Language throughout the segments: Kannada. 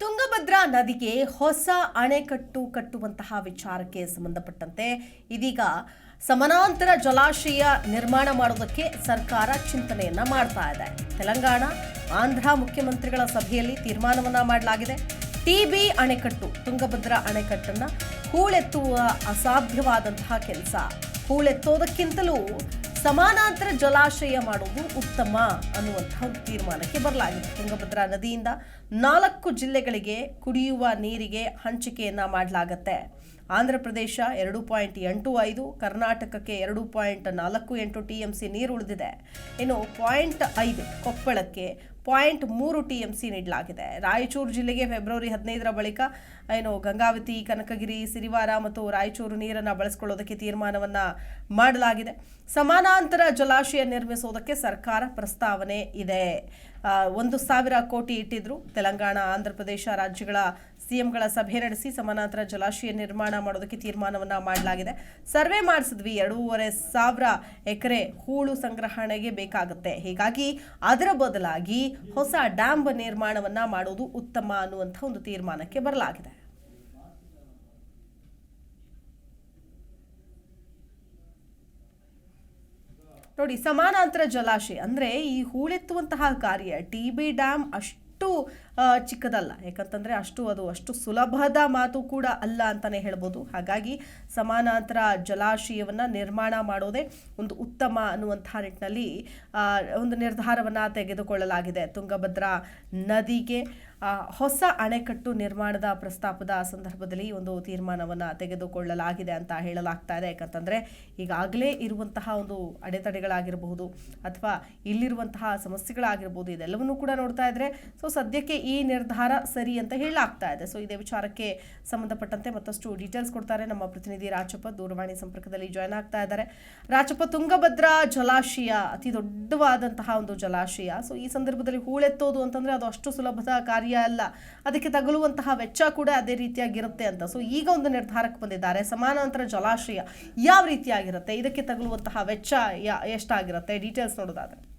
ತುಂಗಭದ್ರಾ ನದಿಗೆ ಹೊಸ ಅಣೆಕಟ್ಟು ಕಟ್ಟುವಂತಹ ವಿಚಾರಕ್ಕೆ ಸಂಬಂಧಪಟ್ಟಂತೆ ಇದೀಗ ಸಮಾನಾಂತರ ಜಲಾಶಯ ನಿರ್ಮಾಣ ಮಾಡೋದಕ್ಕೆ ಸರ್ಕಾರ ಚಿಂತನೆಯನ್ನ ಮಾಡ್ತಾ ಇದೆ. ತೆಲಂಗಾಣ, ಆಂಧ್ರ ಮುಖ್ಯಮಂತ್ರಿಗಳ ಸಭೆಯಲ್ಲಿ ತೀರ್ಮಾನವನ್ನ ಮಾಡಲಾಗಿದೆ. ಟಿಬಿ ಅಣೆಕಟ್ಟು, ತುಂಗಭದ್ರಾ ಅಣೆಕಟ್ಟನ್ನು ಹೂಳೆತ್ತುವ ಅಸಾಧ್ಯವಾದಂತಹ ಕೆಲಸ. ಹೂಳೆತ್ತೋದಕ್ಕಿಂತಲೂ ಸಮಾನಾಂತರ ಜಲಾಶಯ ಮಾಡುವುದು ಉತ್ತಮ ಅನ್ನುವಂತಹ ಒಂದು ತೀರ್ಮಾನಕ್ಕೆ ಬರಲಾಗಿದೆ. ತುಂಗಭದ್ರಾ ನದಿಯಿಂದ ನಾಲ್ಕು ಜಿಲ್ಲೆಗಳಿಗೆ ಕುಡಿಯುವ ನೀರಿಗೆ ಹಂಚಿಕೆಯನ್ನ ಮಾಡಲಾಗತ್ತೆ. ಆಂಧ್ರ ಪ್ರದೇಶ ಎರಡು ಪಾಯಿಂಟ್ ಎಂಟು ಐದು, ಕರ್ನಾಟಕಕ್ಕೆ ಎರಡು ಪಾಯಿಂಟ್ ನಾಲ್ಕು ಎಂಟು ಟಿ ಎಂ ಸಿ ನೀರು ಉಳಿದಿದೆ. ಇನ್ನು ಪಾಯಿಂಟ್ ಐದು ಕೊಪ್ಪಳಕ್ಕೆ ಪಾಯಿಂಟ್ ಮೂರು ಟಿ ಎಂ ಸಿ ನೀಡಲಾಗಿದೆ. ರಾಯಚೂರು ಜಿಲ್ಲೆಗೆ ಫೆಬ್ರವರಿ ಹದಿನೈದರ ಬಳಿಕ ಏನು ಗಂಗಾವತಿ, ಕನಕಗಿರಿ, ಸಿರಿವಾರ ಮತ್ತು ರಾಯಚೂರು ನೀರನ್ನು ಬಳಸಿಕೊಳ್ಳೋದಕ್ಕೆ ತೀರ್ಮಾನವನ್ನು ಮಾಡಲಾಗಿದೆ. ಸಮಾನಾಂತರ ಜಲಾಶಯ ನಿರ್ಮಿಸೋದಕ್ಕೆ ಸರ್ಕಾರ ಪ್ರಸ್ತಾವನೆ ಇದೆ. ಒಂದು ಸಾವಿರ ಕೋಟಿ ಇಟ್ಟಿದ್ರು. ತೆಲಂಗಾಣ, ಆಂಧ್ರ ಪ್ರದೇಶ ರಾಜ್ಯಗಳ ಸಿಎಂಗಳ ಸಭೆ ನಡೆಸಿ ಸಮಾನಾಂತರ ಜಲಾಶಯ ನಿರ್ಮಾಣ ಮಾಡೋದಕ್ಕೆ ತೀರ್ಮಾನವನ್ನ ಮಾಡಲಾಗಿದೆ. ಸರ್ವೆ ಮಾಡಿಸಿದ್ವಿ, ಎರಡೂವರೆ ಸಾವಿರ ಎಕರೆ ಹೂಳು ಸಂಗ್ರಹಣೆಗೆ ಬೇಕಾಗುತ್ತೆ. ಹೀಗಾಗಿ ಅದರ ಬದಲಾಗಿ ಹೊಸ ಡ್ಯಾಮ್ ನಿರ್ಮಾಣವನ್ನ ಮಾಡೋದು ಉತ್ತಮ ಅನ್ನುವಂಥ ಒಂದು ತೀರ್ಮಾನಕ್ಕೆ ಬರಲಾಗಿದೆ. ನೋಡಿ, ಸಮಾನಾಂತರ ಜಲಾಶಯ ಅಂದರೆ ಈ ಹೂಳೆತ್ತುವಂತಹ ಕಾರ್ಯ ಟಿ ಬಿ ಡ್ಯಾಮ್ ಅಷ್ಟು ಚಿಕ್ಕದಲ್ಲ. ಯಾಕಂತಂದರೆ ಅಷ್ಟು ಅದು ಅಷ್ಟು ಸುಲಭದ ಮಾತು ಕೂಡ ಅಲ್ಲ ಅಂತಲೇ ಹೇಳ್ಬೋದು. ಹಾಗಾಗಿ ಸಮಾನಾಂತರ ಜಲಾಶಯವನ್ನು ನಿರ್ಮಾಣ ಮಾಡೋದೇ ಒಂದು ಉತ್ತಮ ಅನ್ನುವಂಥ ನಿಟ್ಟಿನಲ್ಲಿ ಒಂದು ನಿರ್ಧಾರವನ್ನು ತೆಗೆದುಕೊಳ್ಳಲಾಗಿದೆ ತುಂಗಭದ್ರಾ ನದಿಗೆ. ಹೊಸ ಅಣೆಕಟ್ಟು ನಿರ್ಮಾಣದ ಪ್ರಸ್ತಾಪದ ಸಂದರ್ಭದಲ್ಲಿ ಒಂದು ತೀರ್ಮಾನವನ್ನು ತೆಗೆದುಕೊಳ್ಳಲಾಗಿದೆ ಅಂತ ಹೇಳಲಾಗ್ತಾ ಇದೆ. ಯಾಕಂತಂದರೆ, ಈಗಾಗಲೇ ಇರುವಂತಹ ಒಂದು ಅಡೆತಡೆಗಳಾಗಿರಬಹುದು ಅಥವಾ ಇಲ್ಲಿರುವಂತಹ ಸಮಸ್ಯೆಗಳಾಗಿರ್ಬೋದು ಇದೆಲ್ಲವನ್ನೂ ಕೂಡ ನೋಡ್ತಾ ಇದ್ರೆ, ಸೊ ಸದ್ಯಕ್ಕೆ ಈ ನಿರ್ಧಾರ ಸರಿ ಅಂತ ಹೇಳಲಾಗ್ತಾ ಇದೆ. ಸೊ ಇದೇ ವಿಚಾರಕ್ಕೆ ಸಂಬಂಧಪಟ್ಟಂತೆ ಮತ್ತಷ್ಟು ಡೀಟೇಲ್ಸ್ ಕೊಡ್ತಾರೆ ನಮ್ಮ ಪ್ರತಿನಿಧಿ ರಾಜಪ್ಪ. ದೂರವಾಣಿ ಸಂಪರ್ಕದಲ್ಲಿ ಜಾಯ್ನ್ ಆಗ್ತಾ ಇದ್ದಾರೆ. ರಾಜಪ್ಪ, ತುಂಗಭದ್ರಾ ಜಲಾಶಯ, ಅತಿ ದೊಡ್ಡವಾದಂತಹ ಒಂದು ಜಲಾಶಯ. ಸೊ ಈ ಸಂದರ್ಭದಲ್ಲಿ ಹೂಳೆತ್ತೋದು ಅಂತಂದ್ರೆ ಅದು ಅಷ್ಟು ಸುಲಭದ ಕಾರ್ಯ ಅಲ್ಲ? ಅದಕ್ಕೆ ತಗಲುವಂತಹ ವೆಚ್ಚ ಕೂಡ ಅದೇ ರೀತಿಯಾಗಿರುತ್ತೆ ಅಂತ. ಸೊ ಈಗ ಒಂದು ನಿರ್ಧಾರಕ್ಕೆ ಬಂದಿದ್ದಾರೆ. ಸಮಾನಾಂತರ ಜಲಾಶಯ ಯಾವ ರೀತಿಯಾಗಿರುತ್ತೆ? ಇದಕ್ಕೆ ತಗಲುವಂತಹ ವೆಚ್ಚ ಎಷ್ಟಾಗಿರುತ್ತೆ? ಡೀಟೇಲ್ಸ್ ನೋಡೋದಾದ್ರೆ.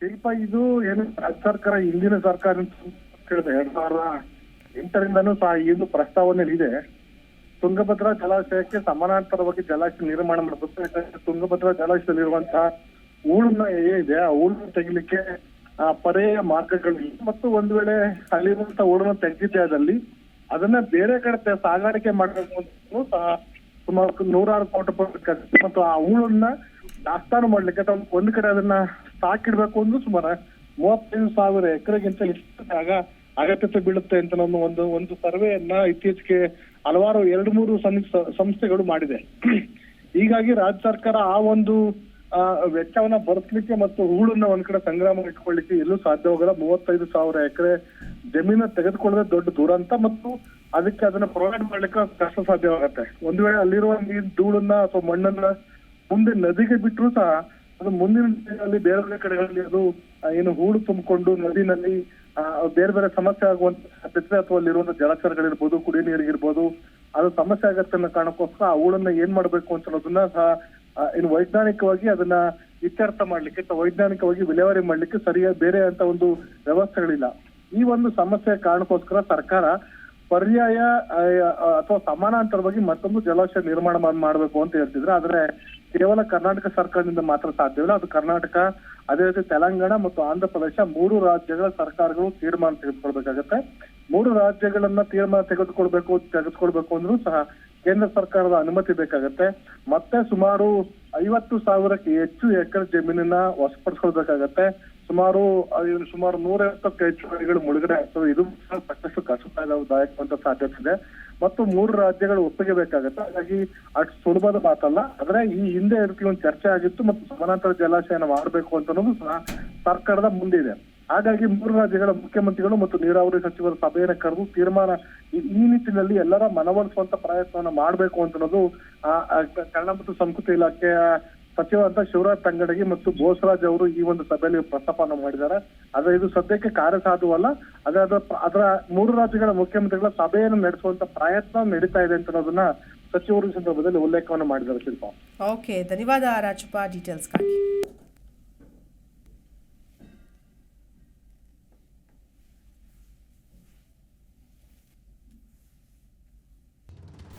ಶಿಲ್ಪ ಇದು ಏನು ರಾಜ್ಯ ಸರ್ಕಾರ, ಹಿಂದಿನ ಸರ್ಕಾರ ಎರಡ್ ಸಾವಿರದ ಎಂಟರಿಂದನೂ ಸಹ ಈ ಒಂದು ಪ್ರಸ್ತಾವನೆ ಇದೆ. ತುಂಗಭದ್ರಾ ಜಲಾಶಯಕ್ಕೆ ಸಮಾನಾಂತರವಾಗಿ ಜಲಾಶಯ ನಿರ್ಮಾಣ ಮಾಡಬೇಕು. ಯಾಕಂದ್ರೆ ತುಂಗಭದ್ರಾ ಜಲಾಶಯದಲ್ಲಿರುವಂತಹ ಹೂಳನ್ನ ಏನಿದೆ ಆ ಹೂಳನ್ನ ತೆಗಿಲಿಕ್ಕೆ ಪರ್ಯಾಯ ಮಾರ್ಗಗಳು ಮತ್ತು ಒಂದ್ ವೇಳೆ ಅಲ್ಲಿರುವಂತಹ ಓಡನ್ನು ತೆಗೆದಿದ್ದೆ ಅದಲ್ಲಿ ಅದನ್ನ ಬೇರೆ ಕಡೆ ಸಾಗಾಣಿಕೆ ಮಾಡಬೇಕು ಸುಮಾರು ನೂರಾರು ಕೋಟಿ ರೂಪಾಯಿ ಮತ್ತು ಆ ಹೂಳನ್ನ ದಾಸ್ತಾನು ಮಾಡ್ಲಿಕ್ಕೆ ಅಥವಾ ಒಂದ್ ಕಡೆ ಅದನ್ನ ಸಾಕಿಡ್ಬೇಕು ಅಂದ್ರೆ ಸುಮಾರು ಮೂವತ್ತೈದು ಸಾವಿರ ಎಕರೆಗಿಂತ ಹೆಚ್ಚು ಜಾಗ ಅಗತ್ಯತೆ ಬೀಳುತ್ತೆ ಅಂತ ನಮ್ಮ ಒಂದು ಒಂದು ಸರ್ವೆಯನ್ನ ಇತ್ತೀಚೆಗೆ ಹಲವಾರು ಎರಡು, ಮೂರು ಸಂಸ್ಥೆಗಳು ಮಾಡಿದೆ. ಹೀಗಾಗಿ ರಾಜ್ಯ ಸರ್ಕಾರ ಆ ಒಂದು ವೆಚ್ಚವನ್ನ ಬರ್ತಲಿಕ್ಕೆ ಮತ್ತು ಹೂಳನ್ನ ಒಂದ್ ಕಡೆ ಸಂಗ್ರಾಮ ಇಟ್ಕೊಳ್ಳಿಕ್ಕೆ ಎಲ್ಲೂ ಸಾಧ್ಯವಾಗಲ್ಲ ಮೂವತ್ತೈದು ಸಾವಿರ ಎಕರೆ ಜಮೀನ ತೆಗೆದುಕೊಳ್ಳದೆ ದೊಡ್ಡ ದುರಂತ ಮತ್ತು ಅದಕ್ಕೆ ಅದನ್ನ ಪ್ರೊವೈಡ್ ಮಾಡ್ಲಿಕ್ಕೆ ಕಷ್ಟ ಸಾಧ್ಯವಾಗತ್ತೆ. ಒಂದ್ ವೇಳೆ ಅಲ್ಲಿರುವ ನೀರ್ ಧೂಳನ್ನ ಅಥವಾ ಮಣ್ಣನ್ನ ಮುಂದೆ ನದಿಗೆ ಬಿಟ್ಟರು ಸಹ ಅದು ಮುಂದಿನ ದಿನಗಳಲ್ಲಿ ಬೇರೆ ಬೇರೆ ಕಡೆಗಳಲ್ಲಿ ಅದು ಏನು ಹೂಳು ತುಂಬಿಕೊಂಡು ನದಿನಲ್ಲಿ ಆ, ಬೇರೆ ಬೇರೆ ಸಮಸ್ಯೆ ಆಗುವಂತ ಸಾಧ್ಯತೆ ಅಥವಾ ಅಲ್ಲಿರುವಂತ ಜಲಚರಗಳಿರ್ಬೋದು ಕುಡಿಯ ನೀರಿಗಿರ್ಬೋದು ಅದು ಸಮಸ್ಯೆ ಆಗತ್ತೆ ಅನ್ನೋ ಕಾರಣಕ್ಕೋಸ್ಕರ ಆ ಹೂಳನ್ನ ಏನ್ ಮಾಡ್ಬೇಕು ಅಂತ ಅನ್ನೋದನ್ನ ಸಹ ಆ, ಇನ್ನು ವೈಜ್ಞಾನಿಕವಾಗಿ ಅದನ್ನ ಇತ್ಯರ್ಥ ಮಾಡ್ಲಿಕ್ಕೆ ಅಥವಾ ವೈಜ್ಞಾನಿಕವಾಗಿ ವಿಲೇವಾರಿ ಮಾಡ್ಲಿಕ್ಕೆ ಸರಿಯಾದ ಬೇರೆ ಅಂತ ಒಂದು ವ್ಯವಸ್ಥೆಗಳಿಲ್ಲ. ಈ ಒಂದು ಸಮಸ್ಯೆ ಕಾರಣಕ್ಕೋಸ್ಕರ ಸರ್ಕಾರ ಪರ್ಯಾಯ ಅಥವಾ ಸಮಾನಾಂತರವಾಗಿ ಮತ್ತೊಂದು ಜಲಾಶಯ ನಿರ್ಮಾಣ ಮಾಡಬೇಕು ಮಾಡ್ಬೇಕು ಅಂತ ಹೇಳ್ತಿದ್ರೆ. ಆದ್ರೆ ಕೇವಲ ಕರ್ನಾಟಕ ಸರ್ಕಾರದಿಂದ ಮಾತ್ರ ಸಾಧ್ಯವಿಲ್ಲ ಅದು ಕರ್ನಾಟಕ, ಅದೇ ರೀತಿ ತೆಲಂಗಾಣ ಮತ್ತು ಆಂಧ್ರ ಪ್ರದೇಶ ಮೂರು ರಾಜ್ಯಗಳ ಸರ್ಕಾರಗಳು ತೀರ್ಮಾನ ತೆಗೆದುಕೊಳ್ಬೇಕಾಗತ್ತೆ. ಮೂರು ರಾಜ್ಯಗಳನ್ನ ತೀರ್ಮಾನ ತೆಗೆದುಕೊಳ್ಬೇಕು ತೆಗೆದುಕೊಳ್ಬೇಕು ಅಂದ್ರೂ ಸಹ ಕೇಂದ್ರ ಸರ್ಕಾರದ ಅನುಮತಿ ಬೇಕಾಗತ್ತೆ. ಮತ್ತೆ ಸುಮಾರು ಐವತ್ತು ಸಾವಿರಕ್ಕೆ ಹೆಚ್ಚು ಎಕರೆ ಜಮೀನನ್ನ ವಶಪಡಿಸ್ಕೊಳ್ಬೇಕಾಗತ್ತೆ. ಸುಮಾರು ಸುಮಾರು ನೂರೈವತ್ತಕ್ಕೆ ಹೆಚ್ಚು ಮನೆಗಳು ಮುಳುಗಡೆ ಆಗ್ತದೆ ಇದು ಸಾಕಷ್ಟು ಕಷ್ಟದಾಯಕವಂತ ಸಾಧ್ಯತೆ ಇದೆ. ಮತ್ತು ಮೂರು ರಾಜ್ಯಗಳು ಒಪ್ಪಿಗೆ ಬೇಕಾಗುತ್ತೆ. ಹಾಗಾಗಿ ಅಷ್ಟು ಸುಲಭದ ಮಾತಲ್ಲ. ಆದ್ರೆ ಈ ಹಿಂದೆ ಇದಕ್ಕೆ ಒಂದು ಚರ್ಚೆ ಆಗಿತ್ತು. ಮತ್ತು ಸಮಾನಾಂತರ ಜಲಾಶಯನ ಮಾಡಬೇಕು ಅಂತ ಅನ್ನೋದು ಸಹ ಸರ್ಕಾರದ ಮುಂದಿದೆ ಹಾಗಾಗಿ ಮೂರು ರಾಜ್ಯಗಳ ಮುಖ್ಯಮಂತ್ರಿಗಳು ಮತ್ತು ನೀರಾವರಿ ಸಚಿವರ ಸಭೆಯನ್ನು ಕರೆದು ತೀರ್ಮಾನ ಈ- ನಿಟ್ಟಿನಲ್ಲಿ ಎಲ್ಲರ ಮನವೊಲಿಸುವಂತ ಪ್ರಯತ್ನವನ್ನು ಮಾಡಬೇಕು ಅಂತ ಅನ್ನೋದು ಕನ್ನಡ ಮತ್ತು ಸಂಸ್ಕೃತಿ ಇಲಾಖೆಯ ಸಚಿವರಾದ ಶಿವರಾಜ್ ತಂಗಡಗಿ ಮತ್ತು ಬೋಸರಾಜ್ ಅವರು ಈ ಒಂದು ಸಭೆಯಲ್ಲಿ ಪ್ರಸ್ತಾಪನ ಮಾಡಿದ್ದಾರೆ. ಆದ್ರೆ ಇದು ಸದ್ಯಕ್ಕೆ ಕಾರ್ಯಸಾಧುವಲ್ಲ. ಅದೇ ಅದರ ಅದರ ಮೂರು ರಾಜ್ಯಗಳ ಮುಖ್ಯಮಂತ್ರಿಗಳ ಸಭೆಯನ್ನು ನಡೆಸುವಂತ ಪ್ರಯತ್ನ ನಡೀತಾ ಇದೆ ಅಂತ ಅನ್ನೋದನ್ನ ಸಚಿವರು ಸಂದರ್ಭದಲ್ಲಿ ಉಲ್ಲೇಖವನ್ನು ಮಾಡಿದ್ದಾರೆ ಶಿಲ್ಪ. ಓಕೆ ಧನ್ಯವಾದ ರಾಜಪ್ಪ ಡೀಟೇಲ್ಸ್ಗಾಗಿ